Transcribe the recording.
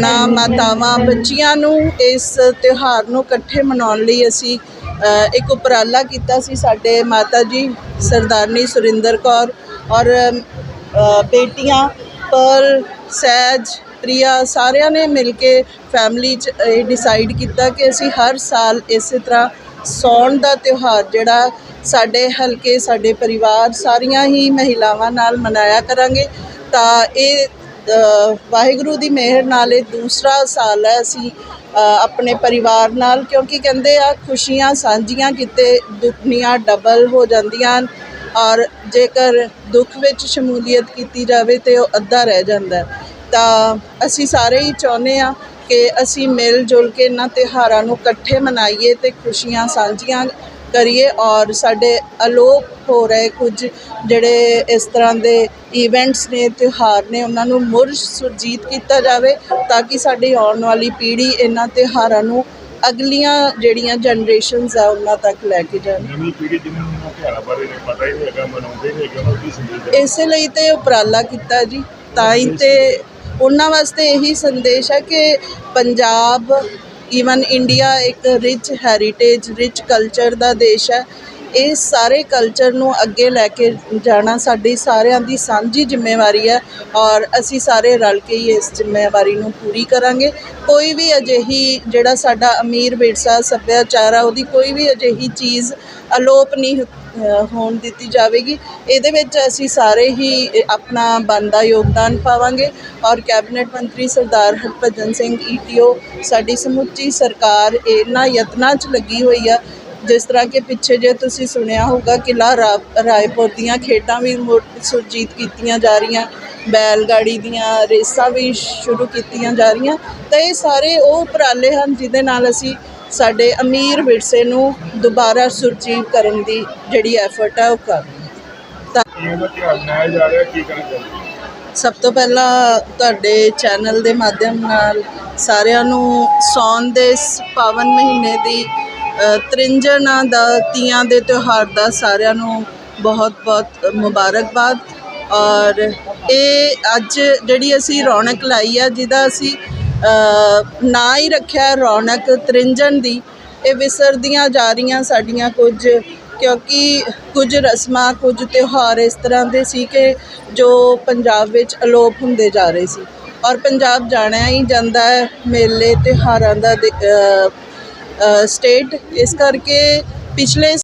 ਭੈਣਾਂ ਮਾਤਾਵਾਂ ਬੱਚੀਆਂ ਨੂੰ ਇਸ ਤਿਉਹਾਰ ਨੂੰ ਇਕੱਠੇ ਮਨਾਉਣ ਲਈ ਅਸੀਂ ਇੱਕ ਉਪਰਾਲਾ ਕੀਤਾ ਸੀ ਸਾਡੇ ਮਾਤਾ ਜੀ ਸਰਦਾਰਨੀ ਸੁਰਿੰਦਰ ਕੌਰ ਔਰ ਬੇਟੀਆਂ ਪਰ ਸਹਿਜ, ਪ੍ਰਿਆ ਸਾਰਿਆਂ ਨੇ ਮਿਲ ਕੇ ਫੈਮਿਲੀ 'ਚ, ਇਹ ਡਿਸਾਈਡ ਕੀਤਾ ਕਿ ਅਸੀਂ ਹਰ ਸਾਲ ਇਸੇ ਤਰ੍ਹਾਂ ਸੌਣ ਦਾ ਤਿਉਹਾਰ ਜਿਹੜਾ ਸਾਡੇ ਹਲਕੇ, ਸਾਡੇ ਪਰਿਵਾਰ ਸਾਰੀਆਂ ਹੀ ਮਹਿਲਾਵਾਂ ਨਾਲ ਮਨਾਇਆ ਕਰਾਂਗੇ। ਤਾਂ ਇਹ ਵਾਹਿਗੁਰੂ ਦੀ ਮਿਹਰ ਨਾਲ ਇਹ ਦੂਸਰਾ ਸਾਲ ਹੈ। ਅਸੀਂ ਆਪਣੇ ਪਰਿਵਾਰ ਨਾਲ, ਕਿਉਂਕਿ ਕਹਿੰਦੇ ਆ, ਖੁਸ਼ੀਆਂ ਸਾਂਝੀਆਂ ਕਿਤੇ ਦੁੱਖਨੀਆਂ ਡਬਲ ਹੋ ਜਾਂਦੀਆਂ ਹਨ ਔਰ ਜੇਕਰ ਦੁੱਖ ਵਿੱਚ ਸ਼ਮੂਲੀਅਤ ਕੀਤੀ ਜਾਵੇ ਤੇ ਉਹ ਅੱਧਾ ਰਹਿ ਜਾਂਦਾ ਤਾਂ ਅਸੀਂ ਸਾਰੇ ਹੀ ਚਾਹੁੰਦੇ ਆ ਕਿ ਅਸੀਂ ਮਿਲ ਜੁਲ ਕੇ ਇਹਨਾਂ ਤਿਉਹਾਰਾਂ ਨੂੰ ਇਕੱਠੇ ਮਨਾਈਏ ਤੇ ਖੁਸ਼ੀਆਂ ਸਾਂਝੀਆਂ ਕਰੀਏ ਔਰ ਸਾਡੇ ਅਲੋਪ ਹੋ ਰਹੇ ਕੁਝ ਜਿਹੜੇ ਇਸ ਤਰ੍ਹਾਂ ਦੇ ਇਵੈਂਟਸ ਨੇ ਤਿਉਹਾਰ ਨੇ ਉਹਨਾਂ ਨੂੰ ਮੁੜ ਸੁਰਜੀਤ ਕੀਤਾ ਜਾਵੇ ਤਾਂ ਕਿ ਸਾਡੀ ਆਉਣ ਵਾਲੀ ਪੀੜ੍ਹੀ ਇਹਨਾਂ ਤਿਉਹਾਰਾਂ ਨੂੰ ਅਗਲੀਆਂ ਜਿਹੜੀਆਂ ਜਨਰੇਸ਼ਨਸ ਆ ਉਹਨਾਂ ਤੱਕ ਲੈ ਕੇ ਜਾਣ ਨਵੀਂ ਪੀੜ੍ਹੀ ਜਿਹਨਾਂ ਨੂੰ ਇਹਨਾਂ ਤਿਉਹਾਰਾਂ ਬਾਰੇ ਨਹੀਂ ਪਤਾ ਹੀ ਨਹੀਂ ਹੈਗਾ ਮਨਾਉਂਦੇ ਨਹੀਂ ਹੈਗੇ ਉਹਨਾਂ ਦੀ ਸੰਦੇਸ਼ ਦੇਣਾ। ਇਸੇ ਲਈ ਤੇ ਉਪਰਾਲਾ ਕੀਤਾ ਜੀ ਤਾਂ ਹੀ ਤੇ ਉਹਨਾਂ ਵਾਸਤੇ ਇਹੀ ਸੰਦੇਸ਼ ਹੈ ਕਿ ਪੰਜਾਬ ਈਵਨ ਇੰਡੀਆ ਇੱਕ ਰਿਚ ਹੈਰੀਟੇਜ ਰਿਚ ਕਲਚਰ ਦਾ ਦੇਸ਼ ਹੈ। ਇਹ ਸਾਰੇ ਕਲਚਰ ਨੂੰ ਅੱਗੇ ਲੈ ਕੇ ਜਾਣਾ ਸਾਡੀ ਸਾਰਿਆਂ ਦੀ ਸਾਂਝੀ ਜ਼ਿੰਮੇਵਾਰੀ ਹੈ ਔਰ ਅਸੀਂ ਸਾਰੇ ਰਲ ਕੇ ਹੀ ਇਸ ਜ਼ਿੰਮੇਵਾਰੀ ਨੂੰ ਪੂਰੀ ਕਰਾਂਗੇ। ਕੋਈ ਵੀ ਅਜਿਹੀ ਜਿਹੜਾ ਸਾਡਾ ਅਮੀਰ ਵਿਰਸਾ ਸੱਭਿਆਚਾਰ ਆ, ਉਹਦੀ ਕੋਈ ਵੀ ਅਜਿਹੀ ਚੀਜ਼ ਅਲੋਪ ਨਹੀਂ ਅ, ਹੋਣ ਦਿੱਤੀ ਜਾਵੇਗੀ। ਇਹਦੇ ਵਿੱਚ ਅਸੀਂ ਸਾਰੇ ਹੀ ਆਪਣਾ ਬਣਦਾ ਯੋਗਦਾਨ ਪਾਵਾਂਗੇ ਔਰ ਕੈਬਨਿਟ ਮੰਤਰੀ ਸਰਦਾਰ ਹਰਭਜਨ ਸਿੰਘ ਈਟੀਓ ਸਾਡੀ ਸਮੁੱਚੀ ਸਰਕਾਰ ਇਹਨਾਂ ਯਤਨਾਂ 'ਚ ਲੱਗੀ ਹੋਈ ਆ। ਜਿਸ ਤਰ੍ਹਾਂ ਕਿ ਪਿੱਛੇ ਜੇ ਤੁਸੀਂ ਸੁਣਿਆ ਹੋਊਗਾ ਕਿਲਾ ਰਾਏਪੁਰ ਦੀਆਂ ਖੇਡਾਂ ਵੀ ਮੁੜ ਸੁਰਜੀਤ ਕੀਤੀਆਂ ਜਾ ਰਹੀਆਂ। ਬੈਲ ਗਾੜੀ ਦੀਆਂ ਰੇਸਾਂ ਵੀ ਸ਼ੁਰੂ ਕੀਤੀਆਂ ਜਾ ਰਹੀਆਂ। ਤਾਂ ਇਹ ਸਾਰੇ ਉਹ ਉਪਰਾਲੇ ਹਨ ਜਿਹਦੇ ਨਾਲ ਅਸੀਂ ਸਾਡੇ ਅਮੀਰ ਵਿਰਸੇ ਨੂੰ ਦੁਬਾਰਾ ਸੁਰਜੀਤ ਕਰਨ ਦੀ ਜਿਹੜੀ ਐਫਰਟ ਹੈ ਉਹ ਕਰ? ਸਭ ਤੋਂ ਪਹਿਲਾਂ ਤੁਹਾਡੇ ਚੈਨਲ ਦੇ ਮਾਧਿਅਮ ਨਾਲ ਸਾਰਿਆਂ ਨੂੰ ਸੌਣ ਦੇ ਪਾਵਨ ਮਹੀਨੇ ਦੀ ਅ, ਤ੍ਰਿੰਜਣਾ ਦਾ ਤੀਆਂ ਦੇ ਤਿਉਹਾਰ ਦਾ ਸਾਰਿਆਂ ਨੂੰ ਬਹੁਤ-ਬਹੁਤ ਮੁਬਾਰਕਬਾਦ ਔਰ ਇਹ ਅੱਜ ਜਿਹੜੀ ਅਸੀਂ ਰੌਣਕ ਲਾਈ ਆ ਜਿਹਦਾ ਅਸੀਂ ਨਾਂ ਹੀ ਰੱਖਿਆ ਰੌਣਕ ਤ੍ਰਿੰਜਣ ਦੀ। ਇਹ ਵਿਸਰਦੀਆਂ ਜਾ ਰਹੀਆਂ ਸਾਡੀਆਂ ਕੁਝ, ਕਿਉਂਕਿ ਕੁਝ ਰਸਮਾਂ, ਕੁਝ ਤਿਉਹਾਰ ਇਸ ਤਰ੍ਹਾਂ ਦੇ ਸੀ ਕਿ ਜੋ ਪੰਜਾਬ ਵਿੱਚ ਅਲੋਪ ਹੁੰਦੇ ਜਾ ਰਹੇ ਸੀ। ਔਰ ਪੰਜਾਬ ਜਾਣਿਆ ਹੀ ਜਾਂਦਾ ਹੈ, ਮੇਲੇ, ਤਿਉਹਾਰਾਂ ਦਾ ਸਟੇਟ ਇਸ ਕਰਕੇ ਪਿਛਲੇ